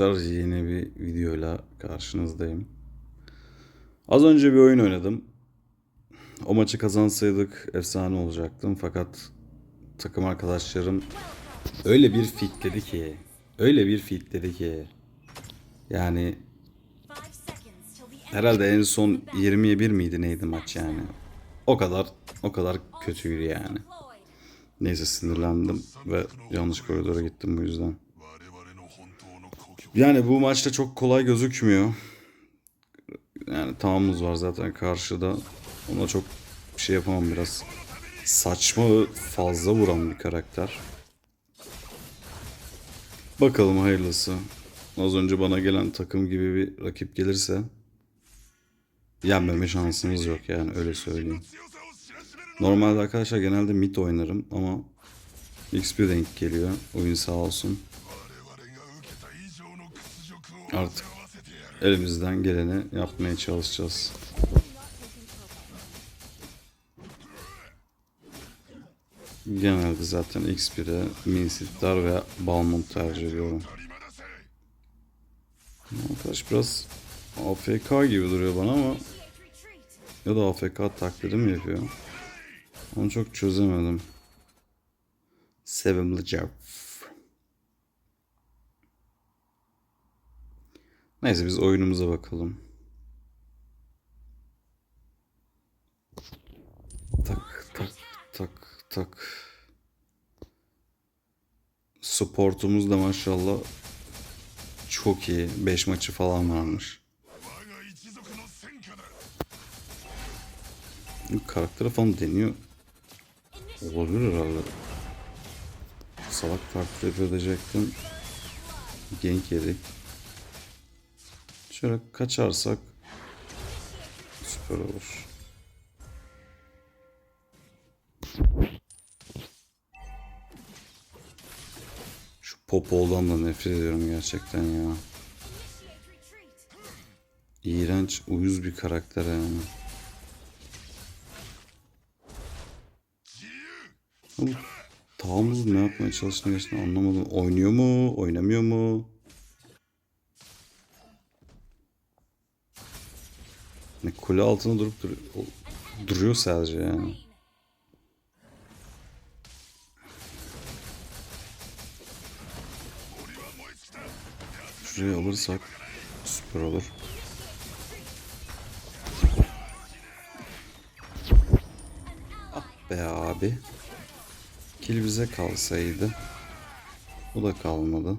arkadaşlar yeni bir videoyla karşınızdayım. Az önce bir oyun oynadım. O maçı kazansaydık efsane olacaktım fakat takım arkadaşlarım öyle bir fitledi ki öyle bir fitledi ki yani herhalde en son 20'ye 1 miydi neydi maç yani. O kadar o kadar kötüydü yani. Neyse sinirlendim ve yanlış koridora gittim bu yüzden. Yani bu maçta çok kolay gözükmüyor. Yani tamamımız var zaten karşıda. Ona çok bir şey yapamam biraz. Saçma fazla vuran bir karakter. Bakalım hayırlısı. Az önce bana gelen takım gibi bir rakip gelirse yenmeme şansımız yok yani öyle söyleyeyim. Normalde arkadaşlar genelde mid oynarım ama XP denk geliyor. Oyun sağ olsun. Artık elimizden geleni yapmaya çalışacağız. Genelde zaten X1'e Minsitler ve Balmont tercih ediyorum. Arkadaş biraz AFK gibi duruyor bana ama ya da AFK taklidi mi yapıyor? Onu çok çözemedim. Sevimli Jeff. Neyse biz oyunumuza bakalım. Tak tak tak tak. Sportumuz da maşallah çok iyi. 5 maçı falan varmış. Karakteri falan deniyor. Olabilir herhalde. Salak taklit edecektim. Genk yedik. Şöyle kaçarsak süper olur. Şu Popol'dan da nefret ediyorum gerçekten ya. İğrenç, uyuz bir karakter yani. Bu Tahammül ne yapmaya çalıştığını anlamadım. Oynuyor mu? Oynamıyor mu? Kule altında durup dur duruyor sadece yani. Şurayı alırsak süper olur. Ah be abi. Kill bize kalsaydı. Bu da kalmadı.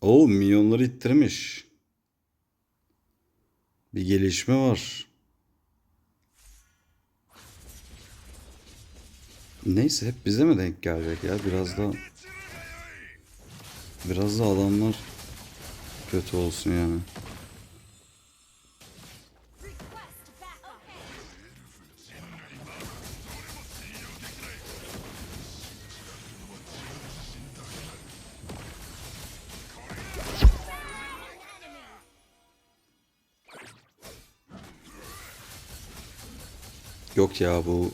Oo milyonları ittirmiş. Bir gelişme var. Neyse hep bize mi denk gelecek ya? Biraz da biraz da adamlar kötü olsun yani. Yok ya bu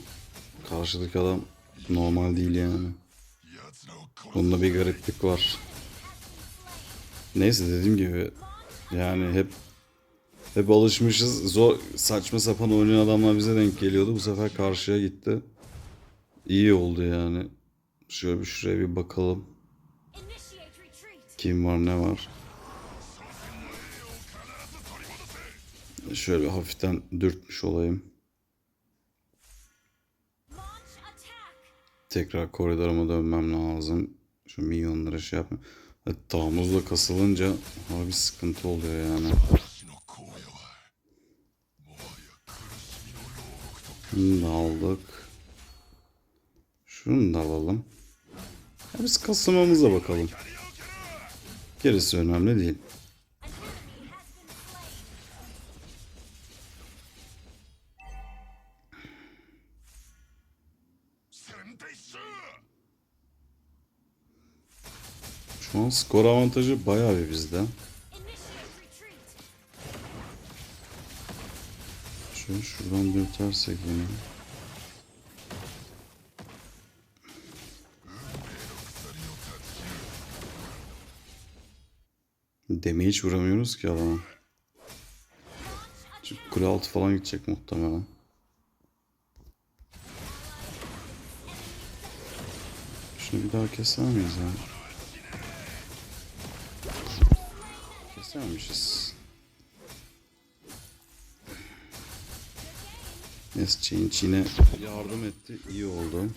karşıdaki adam normal değil yani. Bunda bir gariplik var. Neyse dediğim gibi yani hep hep alışmışız. Zor saçma sapan oynayan adamlar bize denk geliyordu. Bu sefer karşıya gitti. İyi oldu yani. Şöyle bir şuraya bir bakalım. Kim var ne var. Şöyle hafiften dürtmüş olayım. Tekrar koridoruma dönmem lazım. Şu milyonlara şey yapma. Tamuzla kasılınca abi sıkıntı oluyor yani. Bunu da aldık. Şunu da alalım. Ya biz kasılmamıza bakalım. Gerisi önemli değil. An skor avantajı bayağı bir bizde. Şöyle şuradan dürtersek yine. Damage vuramıyoruz ki adama. Çünkü kule altı falan gidecek muhtemelen. Şunu bir daha keser miyiz ya? Kesermişiz. Yes, Change yine yardım etti. iyi oldu.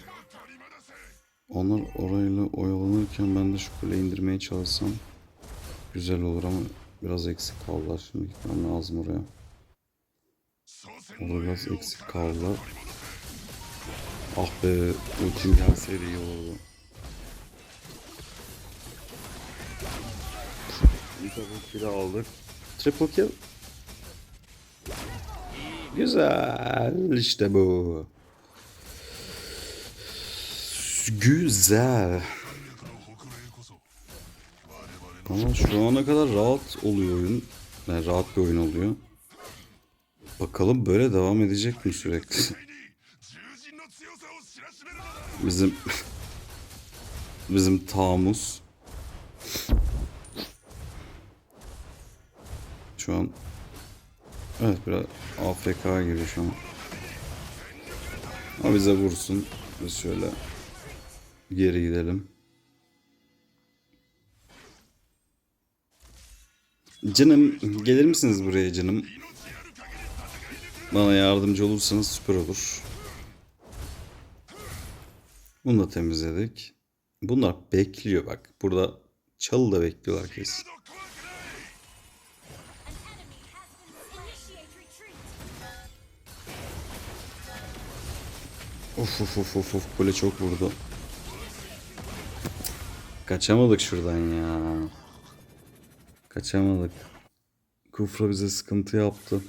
Onlar orayla oyalanırken ben de şu kuleyi indirmeye çalışsam güzel olur ama biraz eksik kaldılar. Şimdi gitmem lazım oraya. Orada biraz eksik kaldılar. Ah be ultim gelseydi iyi olurdu. Bir double kill aldık. Triple kill. Güzel işte bu. Güzel. Ama şu ana kadar rahat oluyor oyun. Yani rahat bir oyun oluyor. Bakalım böyle devam edecek mi sürekli? Bizim bizim Tamus şu an evet biraz AFK gibi şu an. Ama bize vursun. Biz şöyle geri gidelim. Canım gelir misiniz buraya canım? Bana yardımcı olursanız süper olur. Bunu da temizledik. Bunlar bekliyor bak. Burada çalı da bekliyorlar kesin. Of of of of of kule çok vurdu. Kaçamadık şuradan ya. Kaçamadık. Kufra bize sıkıntı yaptı.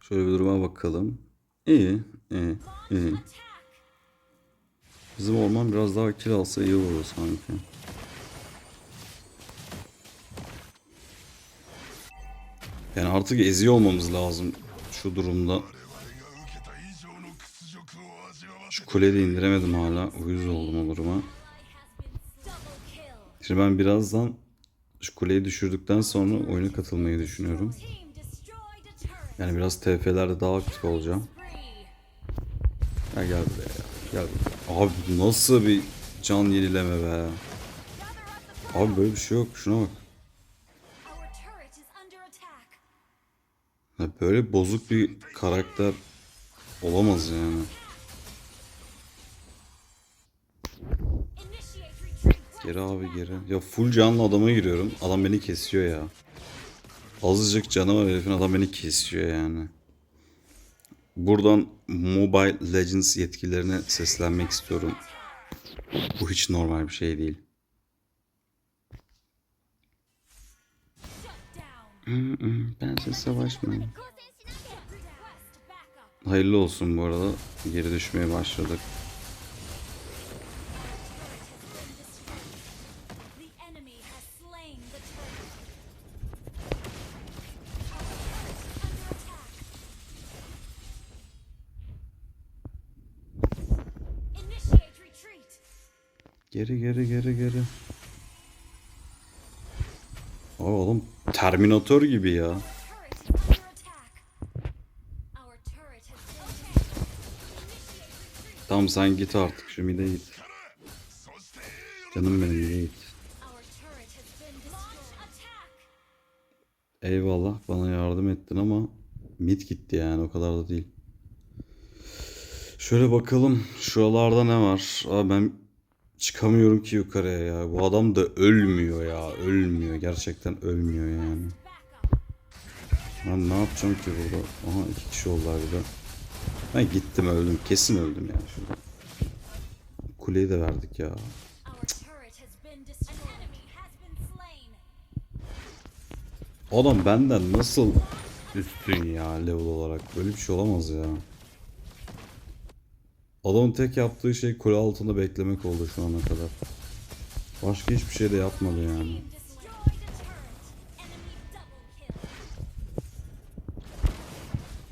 Şöyle bir duruma bakalım. İyi, iyi, iyi. Bizim orman biraz daha kill alsa iyi olur sanki. Yani artık eziyor olmamız lazım şu durumda. Kuleyi de indiremedim hala. Uyuz oldum o duruma. Double kill. Şimdi ben birazdan şu kuleyi düşürdükten sonra oyuna katılmayı düşünüyorum. Yani biraz TF'lerde daha aktif olacağım. Ya gel buraya ya. Gel buraya. Abi nasıl bir can yenileme be. Abi böyle bir şey yok. Şuna bak. Ya böyle bozuk bir karakter olamaz yani. Geri abi geri. Ya full canlı adama giriyorum. Adam beni kesiyor ya. Azıcık canı var herifin adam beni kesiyor yani. Buradan Mobile Legends yetkililerine seslenmek istiyorum. Bu hiç normal bir şey değil. Ben siz backup. Hayırlı olsun bu arada. Geri düşmeye başladık. Geri geri geri geri. Adam Terminator gibi ya. Tamam sen git artık şu mide git. Canım benim mide git. Eyvallah bana yardım ettin ama mid gitti yani o kadar da değil. Şöyle bakalım şuralarda ne var? Abi ben çıkamıyorum ki yukarıya ya. Bu adam da ölmüyor ya. Ölmüyor. Gerçekten ölmüyor yani. Ben ne yapacağım ki burada? Aha iki kişi oldular bir de. Ben gittim öldüm. Kesin öldüm yani şurada. Kuleyi de verdik ya. Adam benden nasıl üstün ya level olarak? Böyle bir şey olamaz ya. Adamın tek yaptığı şey kule altında beklemek oldu şu ana kadar. Başka hiçbir şey de yapmadı yani.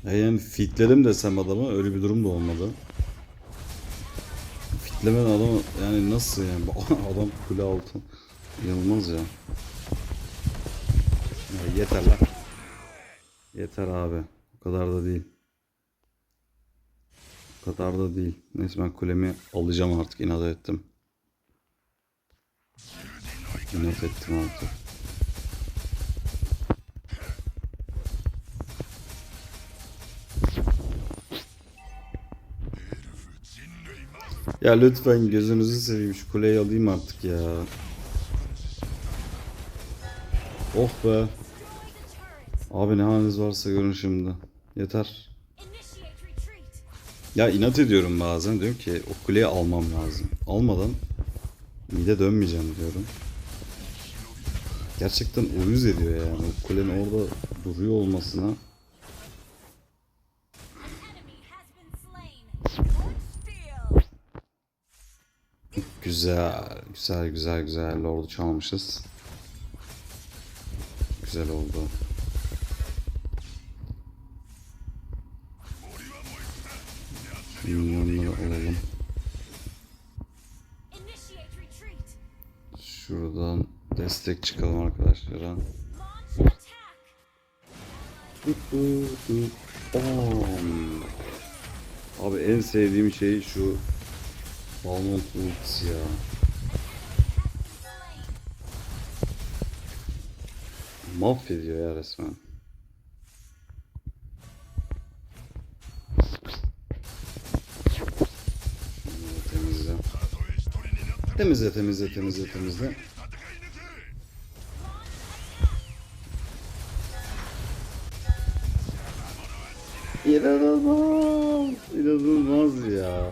Ya yani fitledim desem adamı öyle bir durum da olmadı. Fitlemeden adamı yani nasıl yani adam kule altın. Yılmaz ya. ya yeter lan. Yeter abi. O kadar da değil. Kadar da değil. Neyse ben kulemi alacağım artık. inat ettim. İnat ettim artık. Ya lütfen gözünüzü seveyim şu kuleyi alayım artık ya. Oh be. Abi ne haliniz varsa görün şimdi. Yeter. Ya inat ediyorum bazen. Diyorum ki o kuleyi almam lazım. Almadan mide dönmeyeceğim diyorum. Gerçekten uyuz ediyor yani. O kulenin orada duruyor olmasına. Güzel. Güzel güzel güzel. Lord'u çalmışız. Güzel oldu. Milyonları alalım. Şuradan destek çıkalım arkadaşlara. Abi en sevdiğim şey şu Balmont ultisi ya. Mahvediyor ya resmen. Temizle temizle temizle temizle. İnanılmaz. İnanılmaz ya.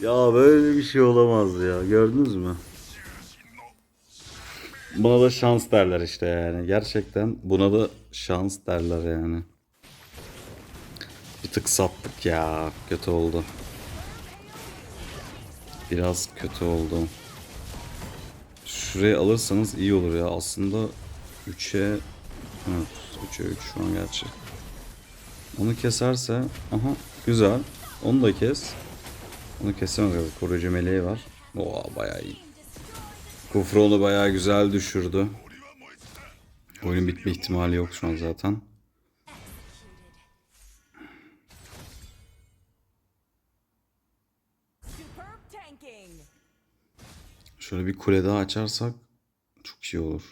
Ya böyle bir şey olamaz ya. Gördünüz mü? Buna da şans derler işte yani. Gerçekten buna da şans derler yani. Bir tık sattık ya. Kötü oldu. Biraz kötü oldu. Şurayı alırsanız iyi olur ya. Aslında 3'e evet 3'e 3 şu an gerçi. Onu keserse aha güzel. Onu da kes. Onu kesemez galiba. Koruyucu meleği var. Oo bayağı iyi. Kufra onu bayağı güzel düşürdü. Oyunun bitme ihtimali yok şu an zaten. Şöyle bir kule daha açarsak çok iyi olur.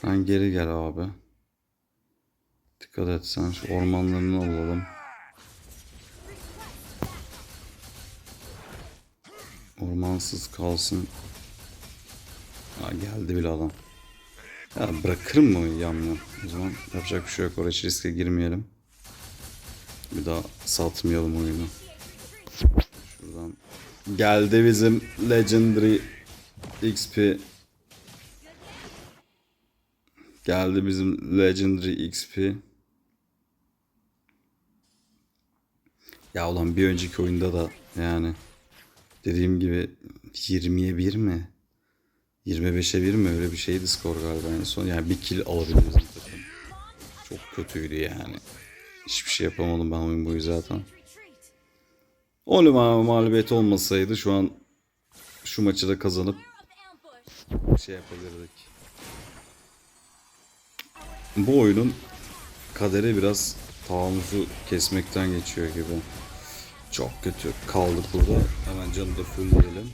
Sen geri gel abi. Dikkat et sen şu ormanlarını alalım. Ormansız kalsın. Ha geldi bile adam. Ya bırakırım mı yamyam? O zaman yapacak bir şey yok. Oraya hiç riske girmeyelim. Bir daha satmayalım oyunu. Şuradan. Geldi bizim Legendary XP. Geldi bizim Legendary XP. Ya ulan bir önceki oyunda da yani dediğim gibi 20'ye 1 mi? 25'e 1 mi? Öyle bir şeydi skor galiba en son. Yani bir kill takım. Çok kötüydü yani. Hiçbir şey yapamadım ben oyun boyu zaten. O ma- mağlubiyet olmasaydı şu an şu maçı da kazanıp şey yapabilirdik. Bu oyunun kaderi biraz tahammüzü kesmekten geçiyor gibi. Çok kötü kaldık burada. Hemen canı da fullleyelim.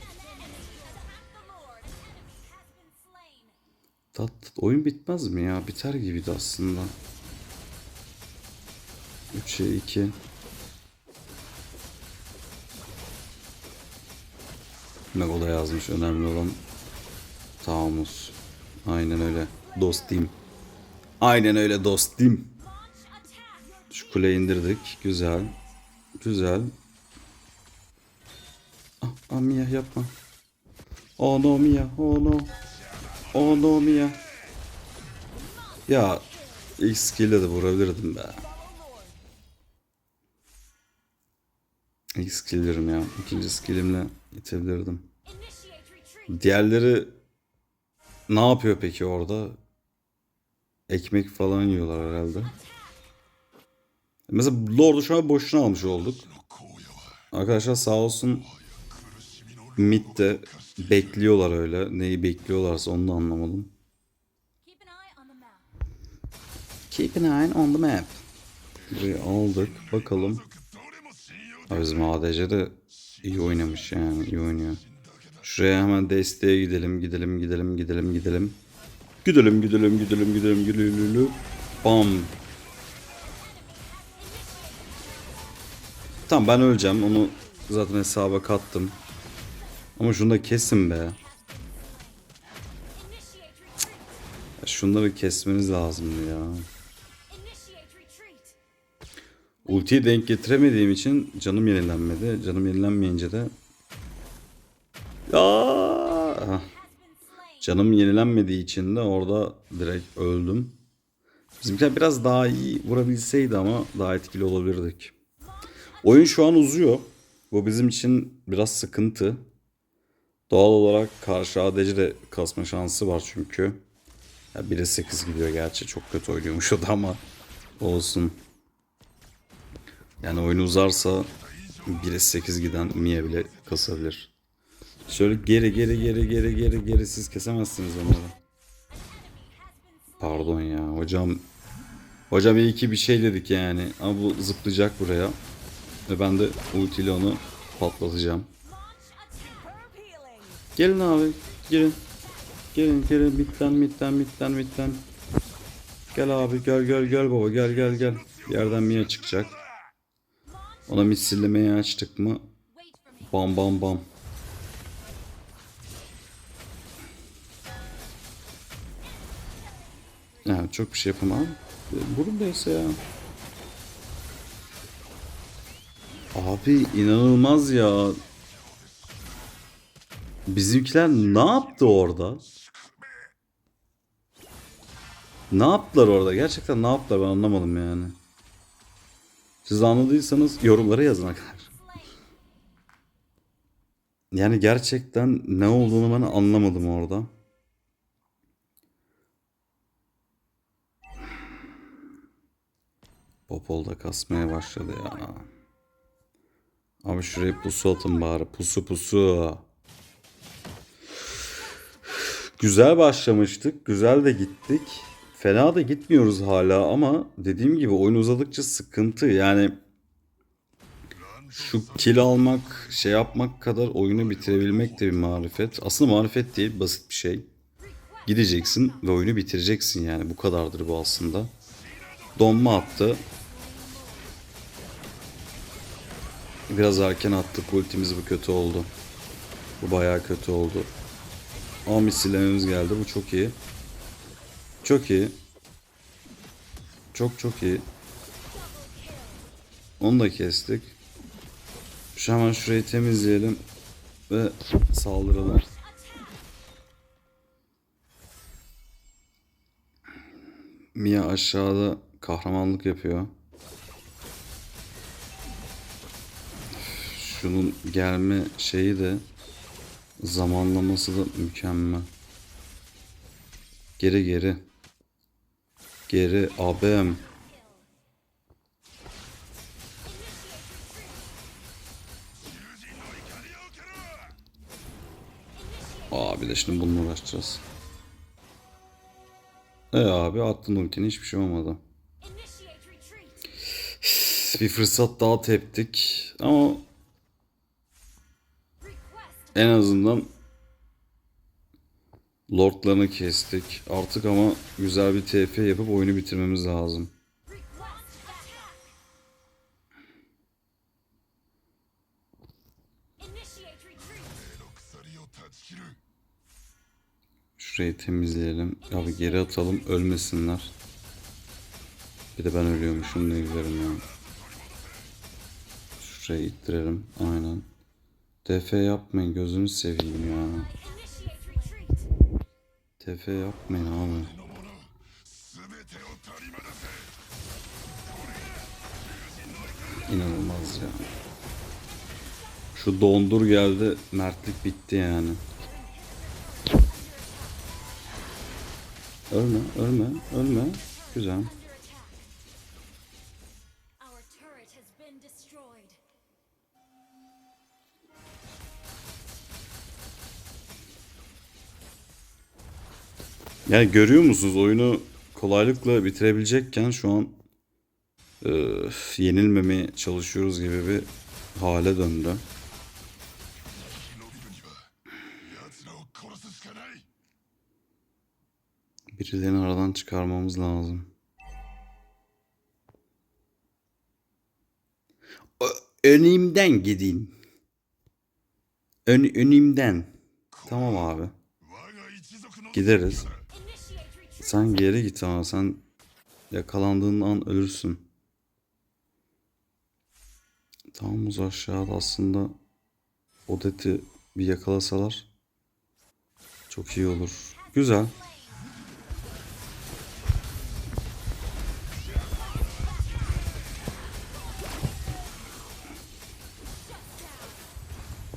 Tat, oyun bitmez mi ya? Biter gibiydi aslında. 3'e 2. Megoda yazmış önemli olan tahammüs. Aynen öyle. Dostim. Aynen öyle dostim. Şu kuleyi indirdik. Güzel. Güzel. Ah, ah Mia yapma. Oh no Mia. Oh no. Oh no Mia. Ya ilk skill'le de vurabilirdim be. İlk skill'lerim ya. İkinci skill'imle itebilirdim. Diğerleri ne yapıyor peki orada? Ekmek falan yiyorlar herhalde. Mesela Lord'u şu an boşuna almış olduk. Arkadaşlar sağ olsun midde bekliyorlar öyle. Neyi bekliyorlarsa onu da anlamadım. Keep an eye on the map. Keep an eye on the map. Burayı aldık. Bakalım. Ha, bizim ADC de iyi oynamış yani. iyi oynuyor. Şuraya hemen desteğe gidelim. Gidelim gidelim gidelim gidelim. Gidelim gidelim gidelim gidelim gidelim. Bam. Tamam ben öleceğim. Onu zaten hesaba kattım. Ama şunu da kesin be. Retreat. Şunları kesmeniz lazımdı ya. Ultiyi denk getiremediğim için canım yenilenmedi. Canım yenilenmeyince de... Slain. Canım yenilenmediği için de orada direkt öldüm. Bizimkiler biraz daha iyi vurabilseydi ama daha etkili olabilirdik. Oyun şu an uzuyor. Bu bizim için biraz sıkıntı. Doğal olarak karşı ADC de kasma şansı var çünkü. Ya 1'e 8 gidiyor gerçi. Çok kötü oynuyormuş o da ama olsun. Yani oyun uzarsa 1'e 8 giden Mia bile kasabilir. Şöyle geri geri geri geri geri geri siz kesemezsiniz onları. Pardon ya hocam. Hocam iyi ki bir şey dedik yani. Ama bu zıplayacak buraya. Ve ben de ultiyle onu patlatacağım. Gelin abi. Gelin. Gelin gelin mitten mitten mitten mitten. Gel abi gel gel gel baba gel gel gel. Yerden Mia çıkacak. Ona misillemeye açtık mı bam bam bam. Yani çok bir şey yapamam. Değilse ya. Abi inanılmaz ya. Bizimkiler ne yaptı orada? Ne yaptılar orada? Gerçekten ne yaptılar ben anlamadım yani. Siz anladıysanız yorumlara yazın arkadaşlar. Yani gerçekten ne olduğunu ben anlamadım orada. Popol da kasmaya başladı ya. Abi şuraya pusu atın bari. Pusu pusu. Güzel başlamıştık. Güzel de gittik. Fena da gitmiyoruz hala ama dediğim gibi oyun uzadıkça sıkıntı. Yani şu kill almak, şey yapmak kadar oyunu bitirebilmek de bir marifet. Aslında marifet değil, basit bir şey. Gideceksin ve oyunu bitireceksin yani. Bu kadardır bu aslında. Donma attı. Biraz erken attık ultimiz bu kötü oldu. Bu bayağı kötü oldu. Ama misillememiz geldi. Bu çok iyi. Çok iyi. Çok çok iyi. Onu da kestik. Şu hemen şurayı temizleyelim ve saldıralım. Mia aşağıda kahramanlık yapıyor. Şunun gelme şeyi de zamanlaması da mükemmel. Geri geri. Geri abim. Abi de şimdi bununla uğraşacağız. E abi attın ultini hiçbir şey olmadı. Bir fırsat daha teptik ama en azından lordlarını kestik. Artık ama güzel bir TF yapıp oyunu bitirmemiz lazım. Şurayı temizleyelim. Abi geri atalım ölmesinler. Bir de ben ölüyormuşum ne güzelim ya. Şurayı ittirelim. Aynen. TF yapmayın gözünü seveyim ya. TF yapmayın abi. İnanılmaz ya. Şu dondur geldi. Mertlik bitti yani. Ölme, ölme, ölme. Güzel. Yani görüyor musunuz oyunu kolaylıkla bitirebilecekken şu an e, yenilmemeye çalışıyoruz gibi bir hale döndü. Birilerini aradan çıkarmamız lazım. Ö önümden gidin. Ön önümden. Tamam abi. Gideriz. Sen geri git ama sen yakalandığın an ölürsün. Tamam uz aşağıda aslında Odet'i bir yakalasalar çok iyi olur. Güzel.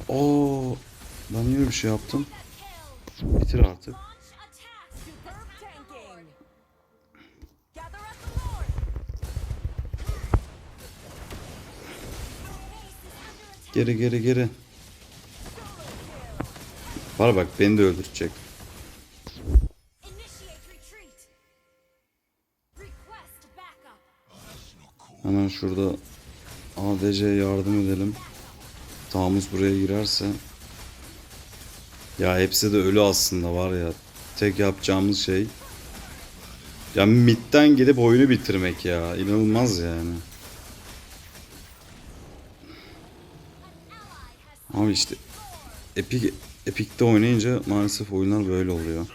Oo, ben yine bir şey yaptım. Bitir artık. Geri geri geri. Var bak beni de öldürecek. Hemen şurada ADC'ye yardım edelim. Tamus buraya girerse. Ya hepsi de ölü aslında var ya. Tek yapacağımız şey. Ya midden gidip oyunu bitirmek ya. İnanılmaz yani. Ama işte Epic Epic'te oynayınca maalesef oyunlar böyle oluyor.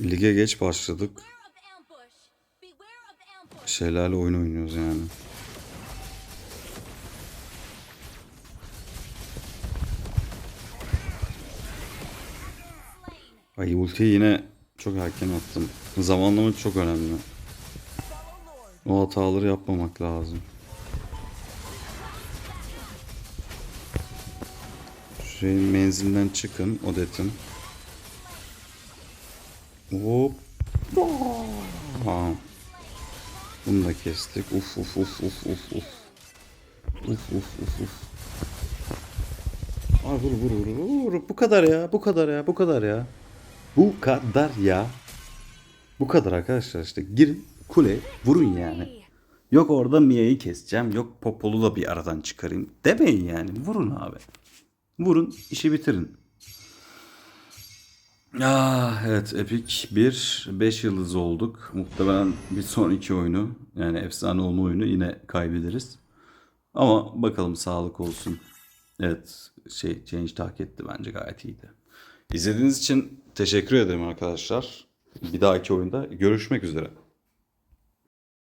Lige geç başladık. Şeylerle oyun oynuyoruz yani. Ay ultiyi yine çok erken attım. Zamanlama çok önemli. O hataları yapmamak lazım. Şey menzilden çıkın Odet'in. Hop. Tamam. Bunu da kestik. Uf uf uf uf uf uf. Uf uf uf uf. Ay vur vur vur. vur. Bu kadar ya. Bu kadar ya. Bu kadar ya. Bu kadar ya. Bu kadar arkadaşlar işte. Girin kule vurun yani. Yok orada Mia'yı keseceğim. Yok Popol'u da bir aradan çıkarayım. Demeyin yani. Vurun abi. Vurun işi bitirin. Ah, evet Epic 1 5 yıldız olduk. Muhtemelen bir sonraki oyunu yani efsane olma oyunu yine kaybederiz. Ama bakalım sağlık olsun. Evet şey Change hak etti bence gayet iyiydi. İzlediğiniz için teşekkür ederim arkadaşlar. Bir dahaki oyunda görüşmek üzere.